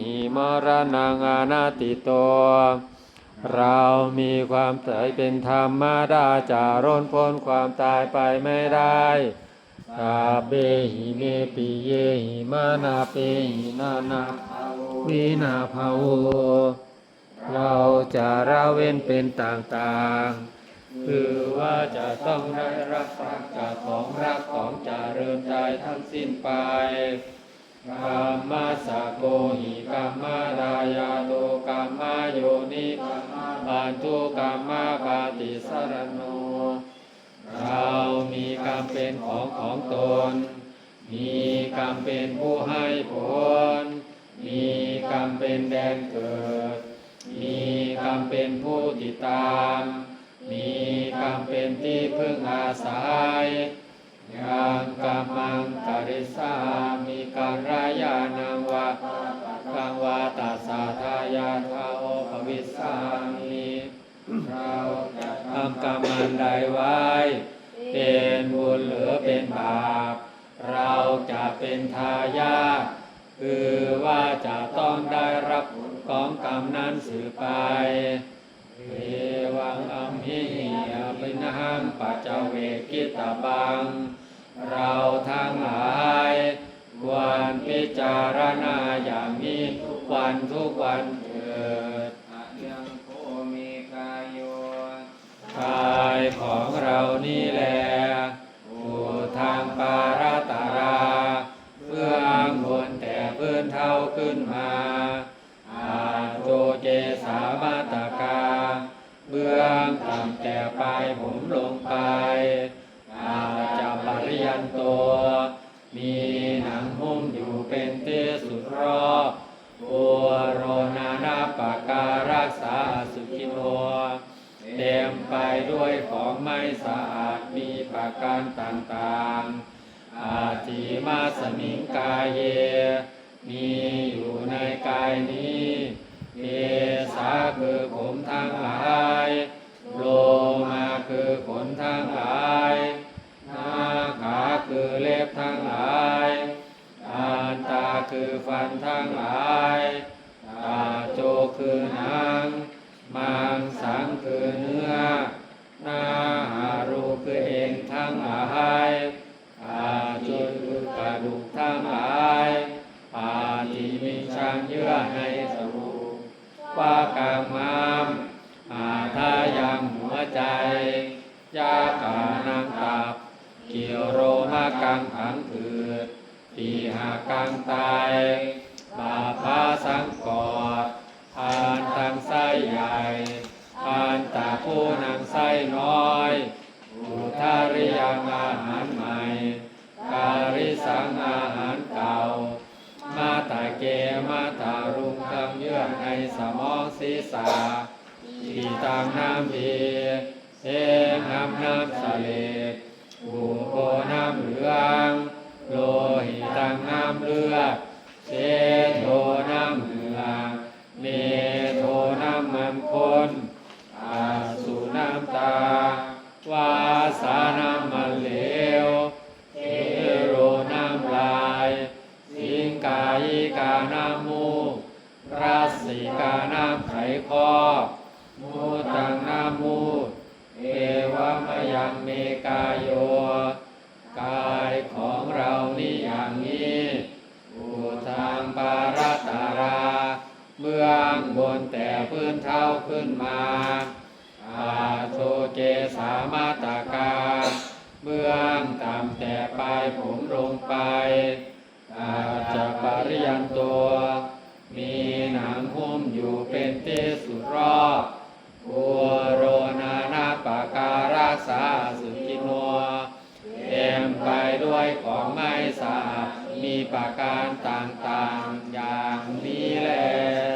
หิมรณังอนาติโต เรามีความตายเป็นธรรมดาจาร่นพ้นความตายไปไม่ได้ตาเบหิเมปิเยหิมานาเปหินานาวินาภาโวเราจะละเว้นเป็นต่างๆ คือว่าจะต้องได้รับรักจากของรักของจาเริญใจทั้งสิ้นไป กรรมสะโกหิกรรมรายาโตกรรมโยนิปันทุกรรมปาติสรณโนเรามีกรรมเป็นของของตน มีกรรมเป็นผู้ให้ผล มีกรรมเป็นแดนเกิด มีกรรมเป็นผู้ติดตาม มีกรรมเป็นที่พึ่งอาศัย ยังกามังกริสามีการรายานังวะกังวาตาสาทายาทาโอภวิสามิเราจะทำกรรมันใดไว้ เป็นบุญหรือเป็นบาป เราจะเป็นทายาทคือว่าจะต้องได้รับผลของกรรมนั้นสืบไป เอวังอัมหิอภินหังปัจจเวกิตาบัง เราทั้งหลายควรพิจารณาอย่างนี้ทุกวันทุกวันเถิดอะยังโคเมกายโยกายของเรานี่แหละอยู่ทางปาราตารา เพื่ออังบนแต่พื้นเท้าขึ้นมา ต่ำแต่ปลายผมลงไปอาจะปริยันโตมีหนังหุ้มอยู่เป็นที่สุดรอบโอโรนานาปาการักษาสุขิโนเต็มไปด้วยของไม่สะอาดมีประการต่างๆ อาทิมาสมิงกายเย มีอยู่ในกายนี้เอสาคือผมทั้งหล บทั้งหลายอันตาคือฟันทั้งหลายตาโจคือหนังมังสังคือเนื้อ นาหารูคือเองทั้งหลายอาจุนคือกระดูกทั้งหลายปาติมิชังเยื่อในสรูปว่ากางมามอาทายังหัวใจ ยากานังตับเกี่ยวโรมากังผังผืดปีหากังตายบาพาสังกอดทานทางไส้ใหญ่ทานตาผู้นางไส้น้อยอุทาริยังอาหารใหม่ การิสังอาหารเก่า มาตาเกมาตารุงคำเยื่อในสมองศีรษะที่ตางน้ำดีเองน้ำน้ำสเลด บุโกน้ำเหลืองโลหิตังน้ำเลือดเชโทน้ำเหลืองเมโทน้ำมันคนอาสุน้ำตาวาสาน้ำมันเหลวเอโรน้ำลายสิงกายิกาน้ำมูกรัสสิกาน้ำไขข้อมูตังน้ำ มยังเมกายโย กายของเรานี่อย่างนี้อุทางปารัตาราเบื้องบนแต่พื้นเท้าขึ้นมาอาโทเจสามาตากาเบื้องต่ำแต่ปลายผมลงไป อาจจะปริยันตัว มีหนังหุ้มอยู่เป็นที่สุดรอบโรนานาปา การักษาสุกิโนเต็มไปด้วยของไม่สะอาดมีประการต่างๆ อย่างนี้แหละ